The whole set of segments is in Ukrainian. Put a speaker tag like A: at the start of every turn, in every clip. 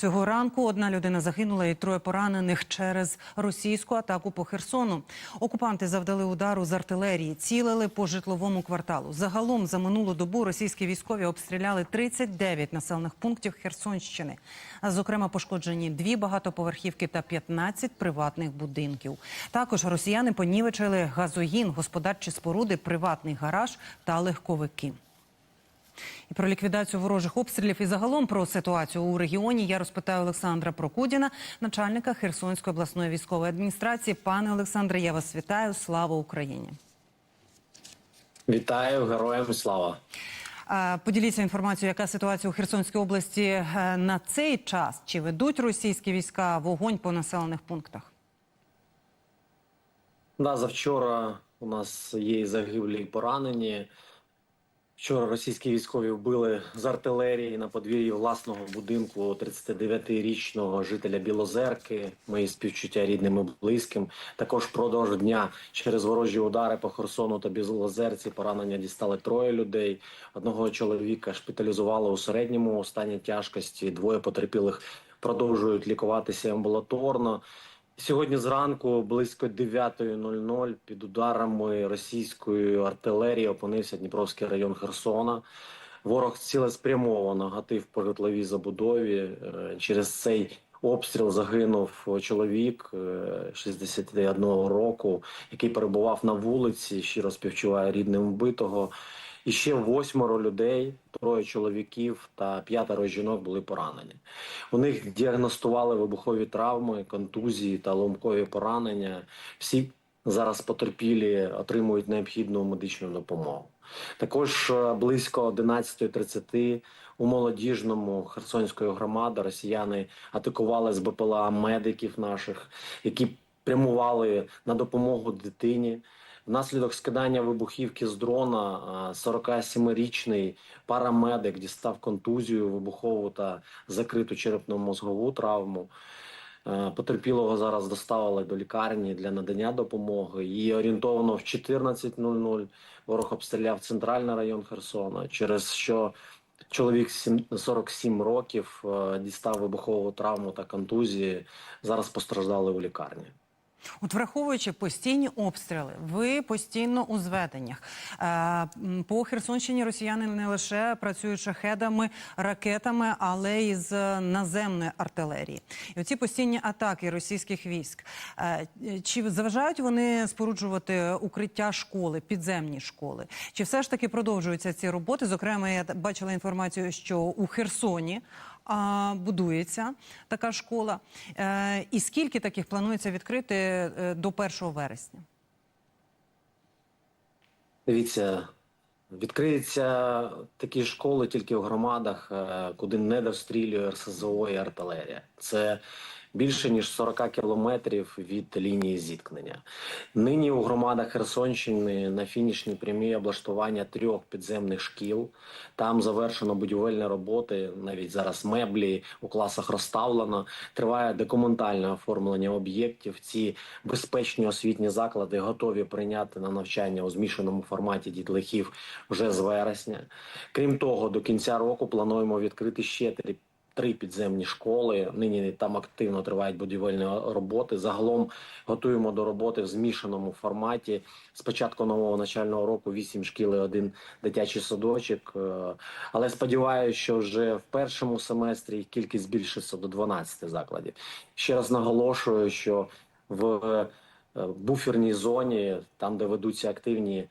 A: Цього ранку одна людина загинула і троє поранених через російську атаку по Херсону. Окупанти завдали удару з артилерії, цілили по житловому кварталу. Загалом за минулу добу російські військові обстріляли 39 населених пунктів Херсонщини. Зокрема, пошкоджені дві багатоповерхівки та 15 приватних будинків. Також росіяни понівечили газогін, господарчі споруди, приватний гараж та легковики. І про ліквідацію ворожих обстрілів і загалом про ситуацію у регіоні я розпитаю Олександра Прокудіна, начальника Херсонської обласної військової адміністрації. Пане Олександре, я вас вітаю. Слава Україні!
B: Вітаю героям слава.
A: Поділіться інформацією, яка ситуація у Херсонській області е, на цей час? Чи ведуть російські війська вогонь по населених пунктах?
B: Да, завчора у нас є загиблі і поранені. Вчора російські військові вбили з артилерії на подвір'ї власного будинку 39-річного жителя Білозерки. Мої співчуття рідним і близьким. Також впродовж дня через ворожі удари по Херсону та Білозерці поранення дістали троє людей. Одного чоловіка шпиталізували у середньому стані тяжкості. Двоє потерпілих продовжують лікуватися амбулаторно. Сьогодні зранку близько 9.00 під ударами російської артилерії опинився Дніпровський район Херсона. Ворог цілеспрямовано гатив по житловій забудові. Е, Через цей обстріл загинув чоловік е, 61 року, який перебував на вулиці. Щиро співчуває рідним вбитого. І ще восьмеро людей, троє чоловіків та п'ятеро жінок були поранені. У них діагностували вибухові травми, контузії та ломкові поранення. Всі зараз потерпілі отримують необхідну медичну допомогу. Також е, близько 11.30 у молодіжному Херсонської громади росіяни атакували з БПЛА медиків наших, які прямували на допомогу дитині. Внаслідок скидання вибухівки з дрона а, 47-річний парамедик дістав контузію вибухову та закриту черепно-мозгову травму. Е, Потерпілого зараз доставили до лікарні для надання допомоги. І орієнтовано в 14.00 ворог обстріляв центральний район Херсона, через що чоловік сім- 47 років е, дістав вибухову травму та контузії. Зараз постраждали у лікарні.
A: От враховуючи постійні обстріли, ви постійно у зведеннях. Е, По Херсонщині росіяни не лише працюють шахедами, ракетами, але й з наземної артилерії. І оці постійні атаки російських військ. е, Чи заважають вони споруджувати укриття школи, підземні школи? Чи все ж таки продовжуються ці роботи? Зокрема, я бачила інформацію, що у Херсоні будується така школа. Е, і скільки таких планується відкрити е, до 1 вересня?
B: Дивіться, відкриються такі школи тільки в громадах, е, куди не дострілює РСЗО і артилерія. Це більше ніж 40 кілометрів від лінії зіткнення. Нині у громадах Херсонщини на фінішній прямій облаштування трьох підземних шкіл. Там завершено будівельні роботи, навіть зараз меблі у класах розставлено. Триває документальне оформлення об'єктів. Ці безпечні освітні заклади готові прийняти на навчання у змішаному форматі дітлахів вже з вересня. Крім того, до кінця року плануємо відкрити ще три. Три підземні школи. Нині там активно тривають будівельні роботи. Загалом готуємо до роботи в змішаному форматі. З початку нового навчального року вісім шкіл і один дитячий садочок. Е, Але сподіваюся, що вже в першому семестрі кількість збільшиться до 12 закладів. Ще раз наголошую, що в е, буферній зоні, там де ведуться активні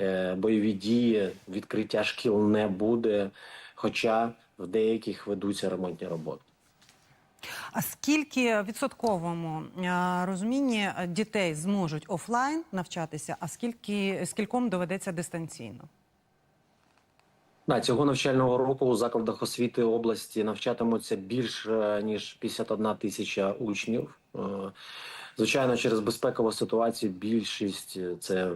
B: е, бойові дії, відкриття шкіл не буде. Хоча в деяких ведуться ремонтні роботи.
A: А скільки в відсотковому е, розумінні е, дітей зможуть офлайн навчатися, а скільки скільком доведеться дистанційно?
B: Да, цього навчального року у закладах освіти області навчатимуться більше ніж 51 тисяча учнів. Е, Звичайно, через безпекову ситуацію більшість це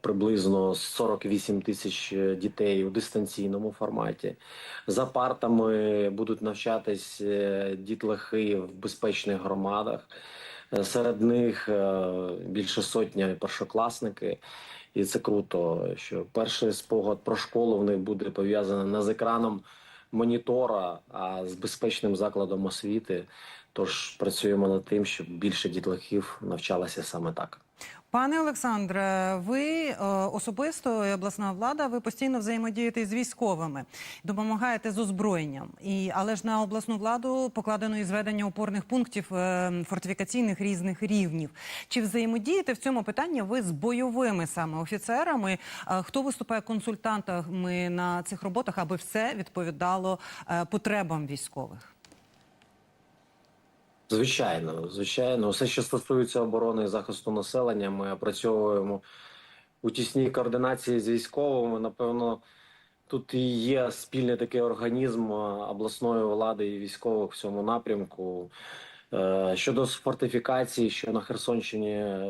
B: приблизно 48 тисяч дітей у дистанційному форматі. За партами будуть навчатись е, дітлахи в безпечних громадах. Е, Серед них е, більше сотня першокласники. І це круто, що перший спогад про школу в них буде пов'язаний не з екраном монітора, а з безпечним закладом освіти. Тож працюємо над тим, щоб більше дітлахів навчалося саме так.
A: Пане Олександре, ви е, особисто і обласна влада, ви постійно взаємодієте з військовими, допомагаєте з озброєнням. І але ж на обласну владу покладено і зведення опорних пунктів е, фортифікаційних різних рівнів. Чи взаємодієте в цьому питанні ви з бойовими саме офіцерами? Е, Хто виступає консультантами на цих роботах, аби все відповідало потребам військових?
B: Звичайно, звичайно, все, що стосується оборони і захисту населення, ми опрацьовуємо у тісній координації з військовими. Напевно, тут і є спільний такий організм обласної влади і військових в цьому напрямку. Е, Щодо фортифікації, що на Херсонщині е,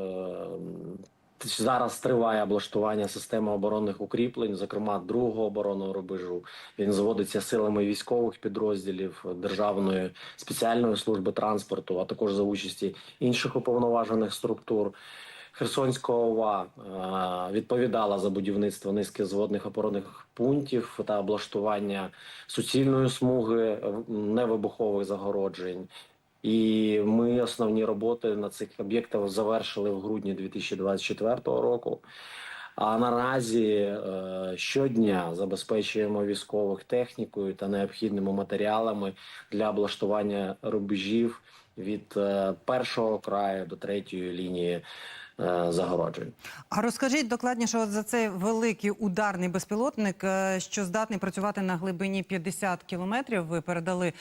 B: зараз триває облаштування системи оборонних укріплень, зокрема другого оборонного рубежу. Він зводиться силами військових підрозділів Державної спеціальної служби транспорту, а також за участі інших уповноважених структур. Херсонська ОВА е, відповідала за будівництво низки зводних опорних пунктів та облаштування суцільної смуги е, невибухових загороджень. І ми основні роботи на цих об'єктах завершили в грудні 2024 року. А наразі е, щодня забезпечуємо військових технікою та необхідними матеріалами для облаштування рубежів від е, першого краю до третьої лінії загороджень.
A: А розкажіть докладніше от за цей великий ударний безпілотник, е, що здатний працювати на глибині 50 кілометрів. Ви передали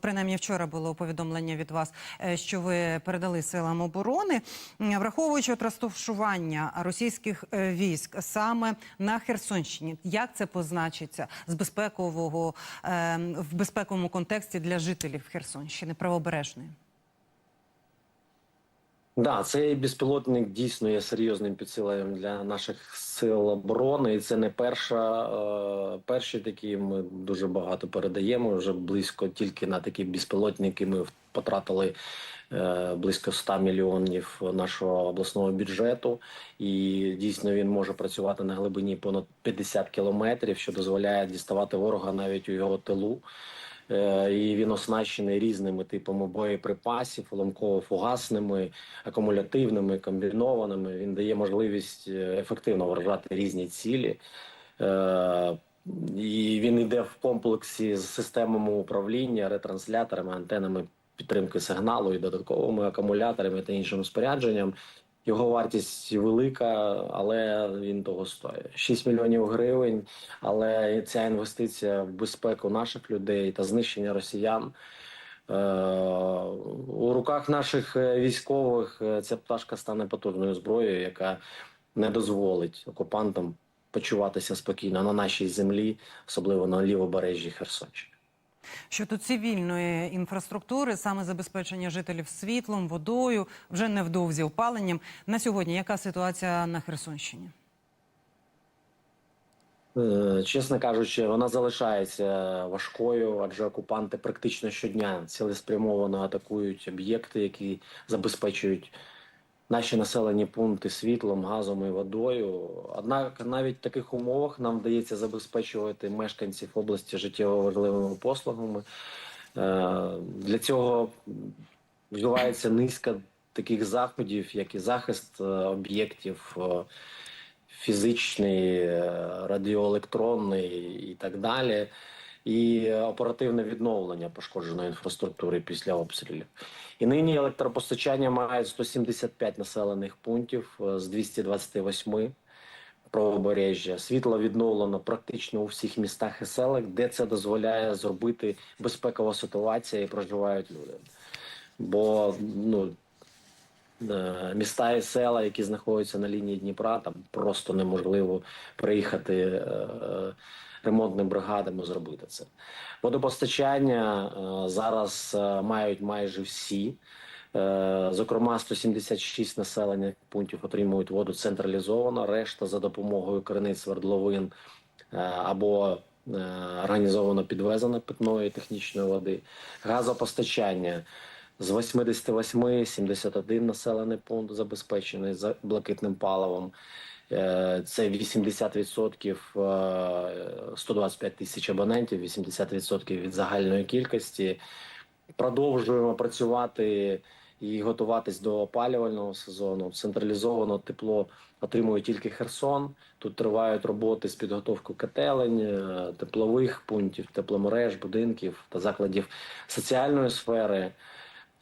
A: принаймні вчора було повідомлення від вас, е, що ви передали силам оборони, враховуючи от розташування російських е, військ саме на Херсонщині. Як це позначиться з безпекового е, в безпековому контексті для жителів Херсонщини правобережної?
B: Да, цей безпілотник дійсно є серйозним підсиленням для наших сил оборони, і це не перша е, перші такі. Ми дуже багато передаємо. Вже близько тільки на такі безпілотники. Ми потратили е, близько 100 мільйонів нашого обласного бюджету, і дійсно він може працювати на глибині понад 50 кілометрів, що дозволяє діставати ворога навіть у його тилу. Е, І він оснащений різними типами боєприпасів, ламково-фугасними, акумулятивними, комбінованими. Він дає можливість е, ефективно вражати різні цілі. Е, І він йде в комплексі з системами управління, ретрансляторами, антенами підтримки сигналу і додатковими акумуляторами та іншим спорядженням. Його вартість велика, але він того стоїть. 6 мільйонів гривень. Але ця інвестиція в безпеку наших людей та знищення росіян е, у руках наших е, військових е, ця пташка стане потужною зброєю, яка не дозволить окупантам почуватися спокійно на нашій землі, особливо на лівобережжі Херсонщини.
A: Щодо цивільної інфраструктури, саме забезпечення жителів світлом, водою, вже невдовзі опаленням. На сьогодні яка ситуація на Херсонщині?
B: Е, Чесно кажучи, вона залишається важкою, адже окупанти практично щодня цілеспрямовано атакують об'єкти, які забезпечують наші населені пункти світлом, газом і водою. Однак навіть в таких умовах нам вдається забезпечувати мешканців області життєво важливими послугами. Е, Для цього вживається низка таких заходів, як і захист е, об'єктів. е, фізичний, радіоелектронний і так далі, і оперативне відновлення пошкодженої інфраструктури після обстрілів. І нині електропостачання має 175 населених пунктів е, з 228 правобережжя. Світло відновлено практично у всіх містах і селах, де це дозволяє зробити безпекова ситуація і проживають люди. Бо ну, е, міста і села, які знаходяться на лінії Дніпра, там просто неможливо приїхати е, е, ремонтним бригадам зробити це. Водопостачання е, зараз е, мають майже всі. Е, Зокрема, 176 населених пунктів отримують воду централізовано, решта за допомогою криниць свердловин або організовано підвезено питної технічної води. Газопостачання з 88 71 населений пункт забезпечений за блакитним паливом. Е, Це 80%, е, 125 тисяч абонентів, 80% від загальної кількості. Продовжуємо працювати і готуватись до опалювального сезону. Централізовано тепло отримує тільки Херсон. Тут тривають роботи з підготовки котелень, е, теплових пунктів, тепломереж, будинків та закладів соціальної сфери.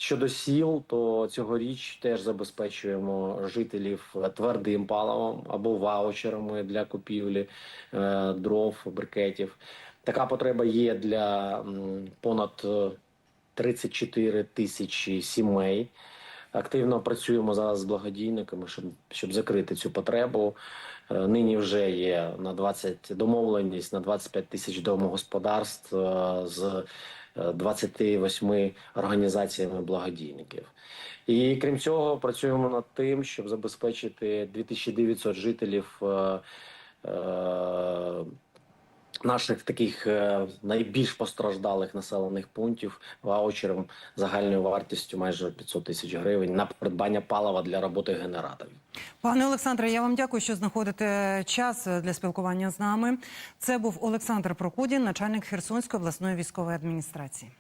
B: Щодо сіл, то цьогоріч теж забезпечуємо жителів твердим паливом або ваучерами для купівлі е, дров, брикетів. Така потреба є для понад е, 34 тисячі сімей. Активно працюємо зараз з благодійниками, щоб, щоб закрити цю потребу. Е, Нині вже є на 20 домовленість на 25 тисяч домогосподарств е, з е, 28 організаціями благодійників. І крім цього, працюємо над тим, щоб забезпечити 2900 жителів е, е, наших таких е, найбільш постраждалих населених пунктів ваучером загальною вартістю майже 500 тисяч гривень на придбання палива для роботи генераторів.
A: Пане Олександре, я вам дякую, що знаходите час для спілкування з нами. Це був Олександр Прокудін, начальник Херсонської обласної військової адміністрації.